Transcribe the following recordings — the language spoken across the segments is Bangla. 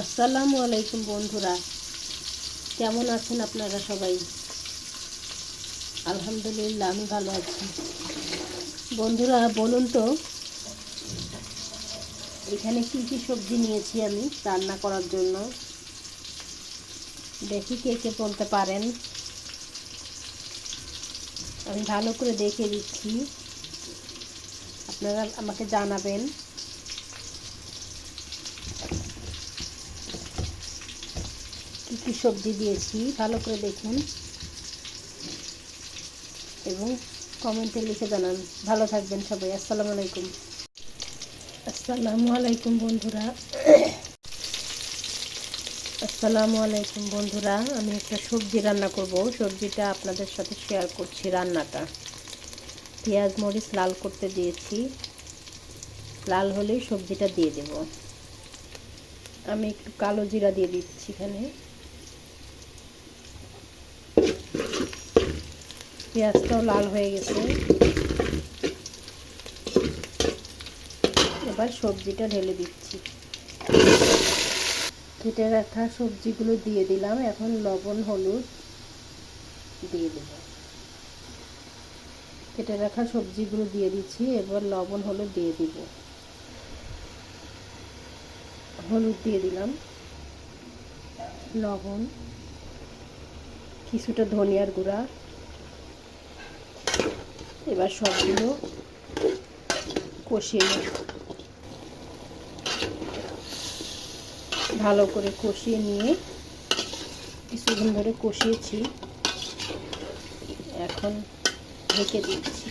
আসসালামু আলাইকুম বন্ধুরা। কেমন আছেন আপনারা সবাই? আলহামদুলিল্লাহ, আমি ভালো আছি। বন্ধুরা, বলুন তো, এখানে কী কী সবজি নিয়েছি আমি রান্না করার জন্য? দেখি কে কে বলতে পারেন। আমি ভালো করে দেখে দিচ্ছি। আপনারা আমাকে জানাবেন। কী কী সবজি দিয়েছি, ভালো করে দেখুন। এবং কমেন্টে লিখে জানান। ভালো থাকবেন সবাই, আসসালামু আলাইকুম। আসসালামু আলাইকুম বন্ধুরা। আসসালামু আলাইকুম বন্ধুরা। আমি একটা সবজি রান্না করব। সবজিটা আপনাদের সাথে শেয়ার করছি রান্নাটা। পেঁয়াজ, মরিচ লাল করতে দিয়েছি। লাল হলেই সবজিটা দিয়ে দেব। আমি একটু কালো জিরা দিয়ে দিচ্ছি এখানে। পেঁয়াজটাও লাল হয়ে গেছে। এবার সবজিটা ঢেলে দিচ্ছি। কেটে রাখা সবজিগুলো দিয়ে দিলাম। এখন লবণ, হলুদ দিয়ে দেব। কেটে রাখা সবজিগুলো দিয়ে দিচ্ছি। এবার লবণ, হলুদ দিয়ে দিব। হলুদ দিয়ে দিলাম। লবণ, কিছুটা ধনিয়ার গুঁড়া। এবার সবগুলো কষিয়ে নেব ভালো করে কষিয়ে নিয়ে কিছুদিন ধরে কষিয়েছি। এখন ঢেকে দিচ্ছি।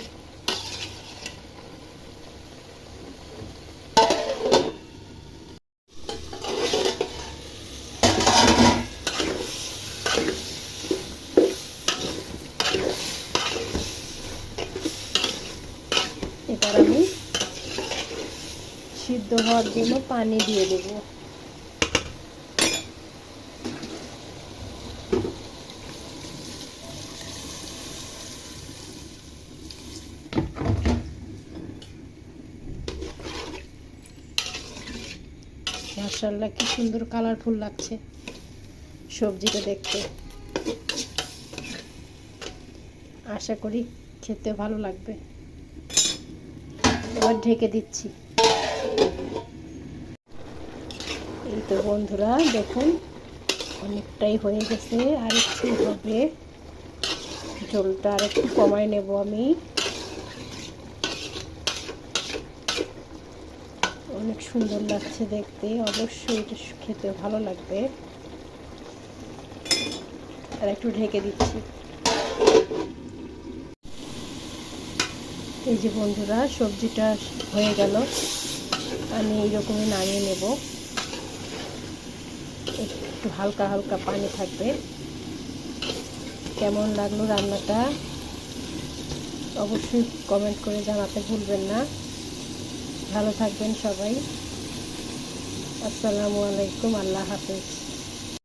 এবার আমি সিদ্ধ হওয়ার জন্য পানি দিয়ে দেব। মার্শাল্লাহ কি সুন্দর কালারফুল লাগছে সবজিটা দেখতে। আশা করি খেতে ভালো লাগবে। এবার ঢেকে দিচ্ছি। এই তো বন্ধুরা, দেখুন, অনেকটাই হয়ে গেছে, আর একটু হবে। ঝোলটা আর একটু কমাই নেব আমি। অনেক সুন্দর লাগছে দেখতে, অবশ্যই এটা খেতে ভালো লাগবে। আর একটু ঢেকে দিচ্ছি। এই যে বন্ধুরা, সবজিটা হয়ে গেল। আমি এইরকমই নামিয়ে নেব। একটু হালকা হালকা পানি থাকবে। কেমন লাগল রান্নাটা? অবশ্যই কমেন্ট করে জানাতে ভুলবেন না। ভালো থাকবেন সবাই। আসসালামু আলাইকুম, আল্লাহ হাফেজ।